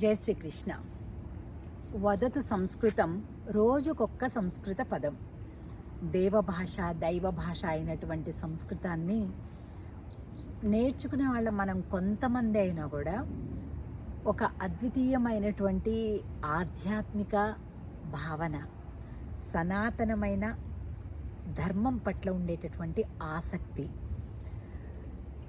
జై శ్రీకృష్ణ. వదతు సంస్కృతం రోజుకొక్క సంస్కృత పదం. దేవభాష దైవ భాష అయినటువంటి సంస్కృతాన్ని నేర్చుకునే వాళ్ళ మనం కొంతమంది అయినా కూడా ఒక అద్వితీయమైనటువంటి ఆధ్యాత్మిక భావన సనాతనమైన ధర్మం పట్ల ఉండేటటువంటి ఆసక్తి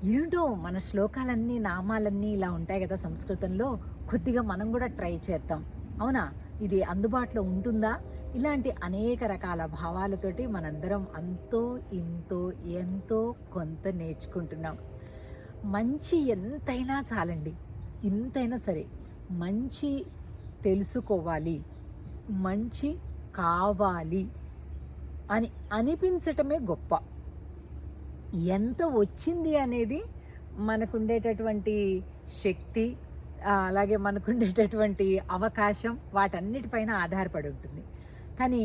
ఏంటో మన శ్లోకాలన్నీ నామాలన్నీ ఇలా ఉంటాయి కదా సంస్కృతంలో కొద్దిగా మనం కూడా ట్రై చేద్దాం. అవునా? ఇది అందుబాటులో ఉంటుందా? ఇలాంటి అనేక రకాల భావాలతోటి మనందరం అంతో ఇంతో ఎంతో కొంత నేర్చుకుంటున్నాం. మంచి ఎంతైనా చాలండి. ఇంతైనా సరే మంచి తెలుసుకోవాలి. మంచి కావాలి అని అనిపించటమే గొప్ప. ఎంత వచ్చింది అనేది మనకుండేటటువంటి శక్తి అలాగే మనకుండేటటువంటి అవకాశం వాటన్నిటిపైన ఆధారపడి ఉంటుంది. కానీ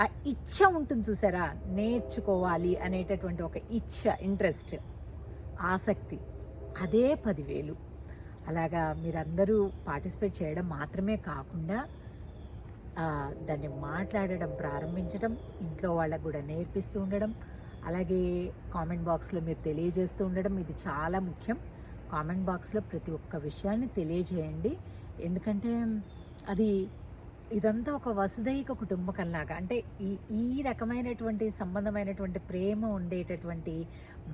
ఆ ఇచ్చ ఉంటుంది చూసారా? నేర్చుకోవాలి అనేటటువంటి ఒక ఇచ్చ ఇంట్రెస్ట్ ఆసక్తి అదే పదివేలు. అలాగా మీరందరూ పార్టిసిపేట్ చేయడం మాత్రమే కాకుండా దాన్ని మాట్లాడడం ప్రారంభించడం ఇంట్లో వాళ్ళకు కూడా నేర్పిస్తూ ఉండడం అలాగే కామెంట్ బాక్స్లో మీరు తెలియజేస్తూ ఉండడం ఇది చాలా ముఖ్యం. కామెంట్ బాక్స్లో ప్రతి ఒక్క విషయాన్ని తెలియజేయండి. ఎందుకంటే అది ఇదంతా ఒక వసుదైక కుటుంబకంలాగా అంటే ఈ ఈ రకమైనటువంటి సంబంధమైనటువంటి ప్రేమ ఉండేటటువంటి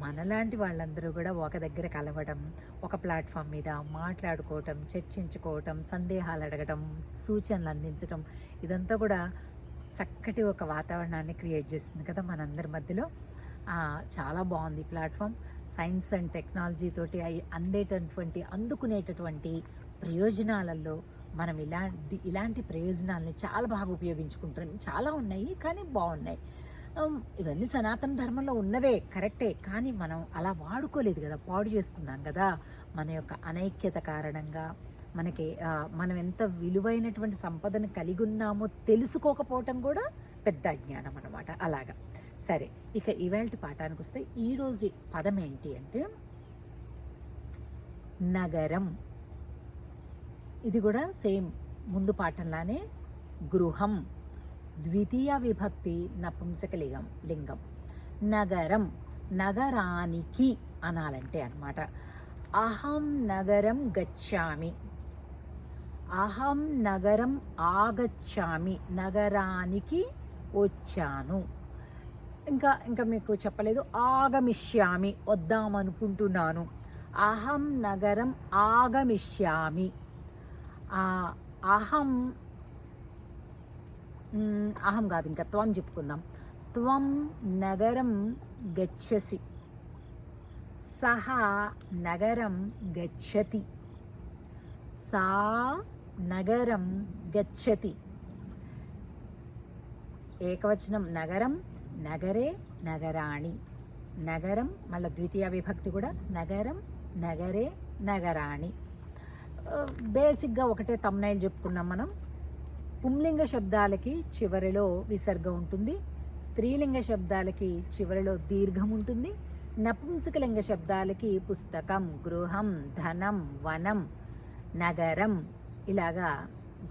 మనలాంటి వాళ్ళందరూ కూడా ఒక దగ్గర కలవడం ఒక ప్లాట్ఫామ్ మీద మాట్లాడుకోవటం చర్చించుకోవటం సందేహాలు అడగటం సూచనలు అందించటం ఇదంతా కూడా చక్కటి ఒక వాతావరణాన్ని క్రియేట్ చేస్తుంది కదా మనందరి మధ్యలో. చాలా బాగుంది. ప్లాట్ఫామ్ సైన్స్ అండ్ టెక్నాలజీ తోటి అయి అందేటటువంటి అందుకునేటటువంటి ప్రయోజనాలలో మనం ఇలాంటి ఇలాంటి ప్రయోజనాలని చాలా బాగా ఉపయోగించుకుంటున్నాం. చాలా ఉన్నాయి కానీ బాగున్నాయి. ఇవన్నీ సనాతన ధర్మంలో ఉన్నవే కరెక్టే. కానీ మనం అలా వాడుకోలేదు కదా పాడు చేసుకున్నాం కదా. మన యొక్క అనైక్యత కారణంగా మనకి మనం ఎంత విలువైనటువంటి సంపదను కలిగి ఉన్నామో తెలుసుకోకపోవటం కూడా పెద్ద అజ్ఞానం అన్నమాట. అలాగా. సరే ఇక ఇవాళ పాఠానికి వస్తే ఈరోజు పదం ఏంటి అంటే నగరం. ఇది కూడా సేమ్ ముందు పాఠంలానే గృహం ద్వితీయ విభక్తి నపుంసకలింగం లింగం. నగరం నగరానికి అనాలంటే అన్నమాట. అహం నగరం గచ్చామి. అహం నగరం ఆగచ్చామి. నగరానికి వచ్చాను. ఇంకా ఇంకా మీకు చెప్పలేదు. ఆగమిష్యామి వద్దామనుకుంటున్నాను. అహం నగరం ఆగమిష్యామి. అహం అహం కాదు ఇంకా త్వం చెప్పుకుందాం. త్వం నగరం గచ్చసి. సహ నగరం గచ్చతి. సా నగరం గచ్చతి. ఏకవచనం నగరం నగరే నగరాణి. నగరం మళ్ళీ ద్వితీయ విభక్తి కూడా నగరం నగరే నగరాణి. బేసిక్గా ఒకటే తమ్నైల్ చెప్పుకున్నాం మనం. పుంలింగ శబ్దాలకి చివరిలో విసర్గం ఉంటుంది. స్త్రీలింగ శబ్దాలకి చివరిలో దీర్ఘం ఉంటుంది. నపుంసకలింగ శబ్దాలకి పుస్తకం గృహం ధనం వనం నగరం ఇలాగా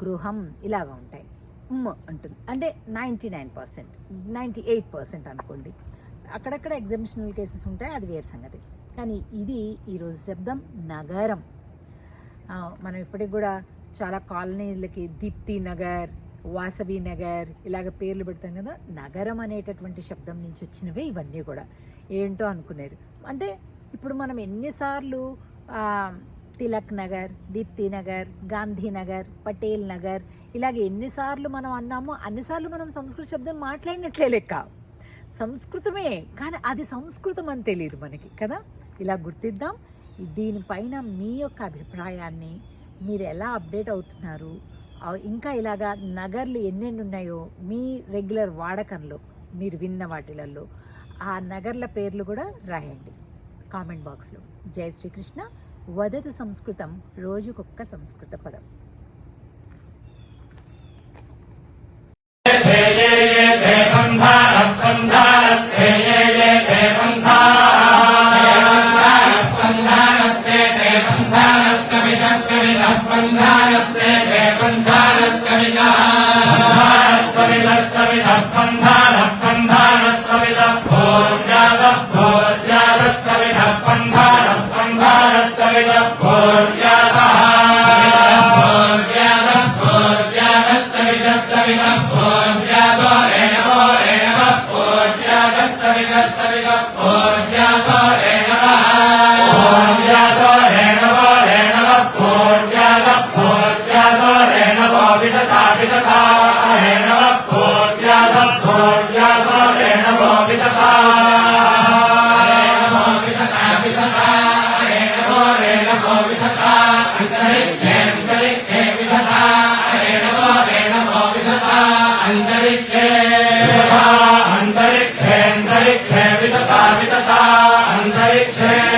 గృహం ఇలాగా ఉంటాయి. ఉమ్ ఉంటుంది అంటే ninety nine percent ninety eight percent అనుకోండి. అక్కడక్కడ ఎగ్జిబిషనల్ కేసెస్ ఉంటాయి అది వేరు సంగతి. కానీ ఇది ఈరోజు శబ్దం నగరం. మనం ఇప్పటికి కూడా చాలా కాలనీలకి దీప్తి నగర్ వాసవి నగర్ ఇలాగ పేర్లు పెడతాం కదా నగరం అనేటటువంటి శబ్దం నుంచి వచ్చినవే ఇవన్నీ కూడా. ఏంటో అనుకునేది. అంటే ఇప్పుడు మనం ఎన్నిసార్లు తిలక్ నగర్ దీప్తి నగర్ గాంధీ నగర్ పటేల్ నగర్ ఇలాగ ఎన్నిసార్లు మనం అన్నామో అన్నిసార్లు మనం సంస్కృత శబ్దం మాట్లాడినట్లే లెక్క. సంస్కృతమే కానీ అది సంస్కృతం అని తెలియదు మనకి కదా? ఇలా గుర్తిద్దాం. దీనిపైన మీ యొక్క అభిప్రాయాన్ని మీరు ఎలా అప్డేట్ అవుతున్నారు? ఇంకా ఇలాగా నగర్లు ఎన్నెన్ని ఉన్నాయో మీ రెగ్యులర్ వాడకంలో మీరు విన్న వాటిలలో ఆ నగర్ల పేర్లు కూడా రాయండి. కామెంట్ బాక్స్లో. జై శ్రీకృష్ణ. వదతు సంస్కృతం రోజుకొక్క సంస్కృత పదం. अन्तरिक्षे विदधा विदधा अन्तरिक्षे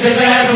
to them.